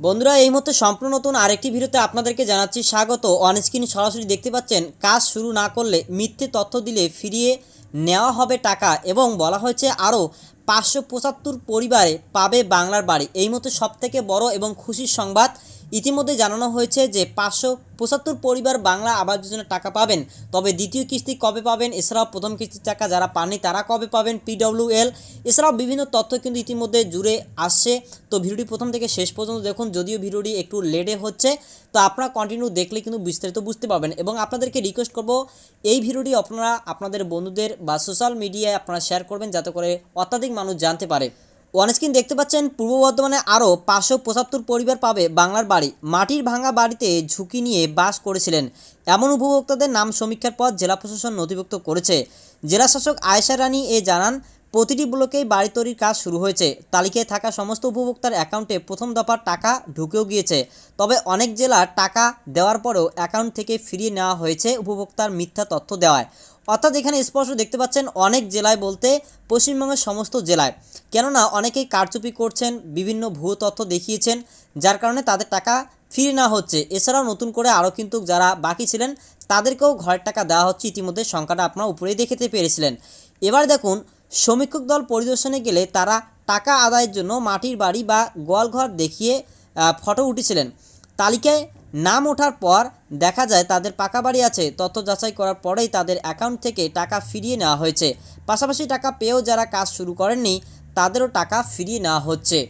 বন্ধুরা, এই মুহূর্তে সম্পূর্ণ নতুন আরেকটি ভিডিওতে আপনাদেরকে জানাচ্ছি স্বাগত। অনস্ক্রিন সরাসরি দেখতে পাচ্ছেন, কাজ শুরু না করলে মিথ্যে তথ্য দিলে ফিরিয়ে নেওয়া হবে টাকা এবং বলা হয়েছে আরও পাঁচশো পঁচাত্তর পরিবারে পাবে বাংলার বাড়ি। এই মুহূর্তে সবথেকে বড় এবং খুশির সংবাদ ইতিমধ্যে জানানো হয়েছে যে পাঁচশো পঁচাত্তর পরিবার বাংলা আবাস যোজনার টাকা পাবেন। তবে দ্বিতীয় কিস্তি কবে পাবেন? এছাড়াও প্রথম কিস্তির টাকা যারা পাননি, তারা কবে পাবেন? পিডব্লিউএল এছাড়াও বিভিন্ন তথ্য কিন্তু ইতিমধ্যে জুড়ে আসছে। তো ভিডিওটি প্রথম থেকে শেষ পর্যন্ত দেখুন, যদিও ভিডিওটি একটু লেটে হচ্ছে। তো আপনারা কন্টিনিউ দেখলে কিন্তু বিস্তারিত বুঝতে পারবেন। এবং আপনাদেরকে রিকোয়েস্ট করব, এই ভিডিওটি আপনারা, আপনাদের বন্ধুদের বা সোশ্যাল মিডিয়ায় আপনারা শেয়ার করবেন, যাতে করে অত্যাধিক মানুষ জানতে পারে। ওয়ানস্ক্রিন দেখতে পাচ্ছেন, পূর্ব বর্ধমানে আরও পাঁচশো পঁচাত্তর পরিবার পাবে বাংলার বাড়ি। মাটির ভাঙা বাড়িতে ঝুঁকি নিয়ে বাস করেছিলেন। এমন উপভোক্তাদের নাম সমীক্ষার পর জেলা প্রশাসন নথিভুক্ত করেছে। জেলা শাসক আয়েশা রানী এ জানান, প্রতিটি ব্লকেই বাড়ি তৈরির কাজ শুরু হয়েছে। তালিকায় থাকা সমস্ত উপভোক্তার অ্যাকাউন্টে প্রথম দফার টাকা ঢুকেও গিয়েছে। তবে অনেক জেলার টাকা দেওয়ার পরেও অ্যাকাউন্ট থেকে ফিরিয়ে নেওয়া হয়েছে উপভোক্তার মিথ্যা তথ্য দেওয়ায়। অর্থাৎ এখানে স্পষ্ট দেখতে পাচ্ছেন অনেক জেলায় বলতে পশ্চিমবঙ্গের সমস্ত জেলায়। কেননা অনেকেই কারচুপি করছেন, বিভিন্ন ভুয়ো তথ্য দেখিয়েছেন, যার কারণে তাদের টাকা ফিরে না হচ্ছে। এছাড়াও নতুন করে আরও কিন্তু যারা বাকি ছিলেন, তাদেরকেও ঘরের টাকা দেওয়া হচ্ছে। ইতিমধ্যে সংখ্যাটা আপনারা উপরেই দেখতে পেরেছিলেন। এবার দেখুন সমীক্ষক দল পরিদর্শনে গেলে তারা টাকা আদায়ের জন্য মাটির বাড়ি বা গোয়ালঘর দেখিয়ে ফটো উঠেছিলেন। তালিকায় নাম ওঠার পর দেখা যায় তাদের পাকা বাড়ি আছে, তথ্য যাচাই করার পরেই তাদের অ্যাকাউন্ট থেকে টাকা ফিরিয়ে নেওয়া হয়েছে। পাশাপাশি টাকা পেয়েও যারা কাজ শুরু করেননি, তাদেরও টাকা ফিরিয়ে নেওয়া হচ্ছে।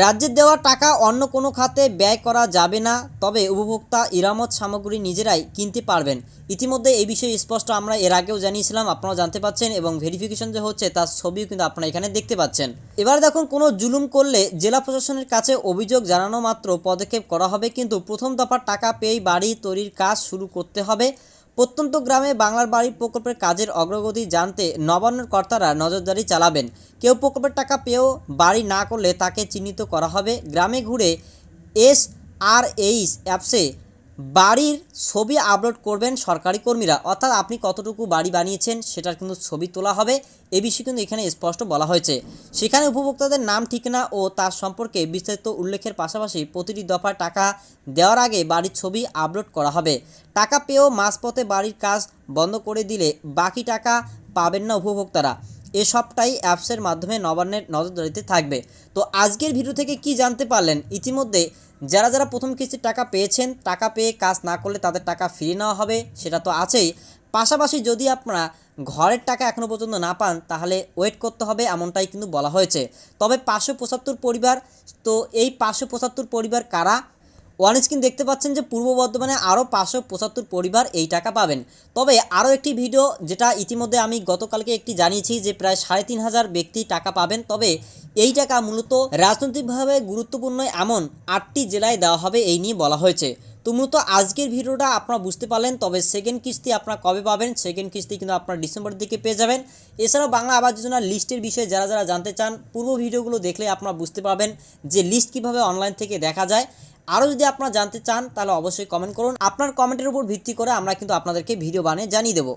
রাজ্যের দেওয়া টাকা অন্য কোনো খাতে ব্যয় করা যাবে না, তবে উপভোক্তা ইরামত সামগ্রী নিজেরাই কিনতে পারবেন। ইতিমধ্যে এই বিষয়ে স্পষ্ট আমরা এর আগেও জানিয়েছিলাম আপনারা জানতে পাচ্ছেন এবং ভেরিফিকেশন যে হচ্ছে তার ছবিও কিন্তু আপনারা এখানে দেখতে পাচ্ছেন। এবার দেখুন, কোনো জুলুম করলে জেলা প্রশাসনের কাছে অভিযোগ জানানো মাত্র পদক্ষেপ করা হবে, কিন্তু প্রথম দফার টাকা পেয়েই বাড়ি তৈরির কাজ শুরু করতে হবে। প্রত্যন্ত গ্রামে বাংলার বাড়ি প্রকল্পের কাজের অগ্রগতি জানতে নবান্নর কর্তারা নজরদারি চালাবেন। কেউ প্রকল্পের টাকা পেয়েও বাড়ি না করলে তাকে চিহ্নিত করা হবে। গ্রামে ঘুরে এস আর এইচ অ্যাপসে বাড়ির ছবি আপলোড করবেন সরকারি কর্মীরা। অর্থাৎ আপনি কতটুকু বাড়ি বানিয়েছেন সেটার কিন্তু ছবি তোলা হবে। এ বিষয়ে কিন্তু এখানে স্পষ্ট বলা হয়েছে। সেখানে উপভোক্তাদের নাম, ঠিকানা ও তার সম্পর্কে বিস্তারিত উল্লেখের পাশাপাশি প্রতিটি দফায় টাকা দেওয়ার আগে বাড়ির ছবি আপলোড করা হবে। টাকা পেয়েও মাঝপথে বাড়ির কাজ বন্ধ করে দিলে বাকি টাকা পাবেন না উপভোক্তারা। এসবটাই অ্যাপসের মাধ্যমে নবান্নের নজরদারিতে থাকবে। তো আজকের ভিডিও থেকে কি জানতে পারলেন? ইতিমধ্যে যারা যারা প্রথম কিস্তির টাকা পেয়েছেন, টাকা পেয়ে কাজ না করলে তাদের টাকা ফিরিয়ে নেওয়া হবে, সেটা তো আছেই। পাশাপাশি যদি আপনারা ঘরের টাকা এখনও পর্যন্ত না পান, তাহলে ওয়েট করতে হবে, এমনটাই কিন্তু বলা হয়েছে। তবে পাঁচশো পঁচাত্তর পরিবার, তো এই পাঁচশো পঁচাত্তর পরিবার কারা? ওয়ান স্ক্রিন দেখতে পাচ্ছেন যে পূর্ব বর্ধমানে আরও পাঁচশো পঁচাত্তর পরিবার এই টাকা পাবেন। তবে আরও একটি ভিডিও যেটা ইতিমধ্যে আমি গতকালকে একটি জানিয়েছি যে প্রায় সাড়ে তিন হাজার ব্যক্তি টাকা পাবেন। তবে এই টাকা মূলত রাজনৈতিকভাবে গুরুত্বপূর্ণ এমন আটটি জেলায় দেওয়া হবে এই নিয়ে বলা হয়েছে। তো মূলত আজকের ভিডিওটা আপনারা বুঝতে পারলেন, তবে সেকেন্ড কিস্তি আপনারা কবে পাবেন? সেকেন্ড কিস্তি কিন্তু আপনারা ডিসেম্বরের দিকে পেয়ে যাবেন। এছাড়াও বাংলা আবাস যোজনার লিস্টের বিষয়ে যারা যারা জানতে চান, পূর্ব ভিডিওগুলো দেখলে আপনারা বুঝতে পারবেন যে লিস্ট কীভাবে অনলাইন থেকে দেখা যায়। আরও যদি আপনারা জানতে চান, তাহলে অবশ্যই কমেন্ট করুন। আপনার কমেন্টের উপর ভিত্তি করে আমরা কিন্তু আপনাদেরকে ভিডিও বানিয়ে জানিয়ে দেবো।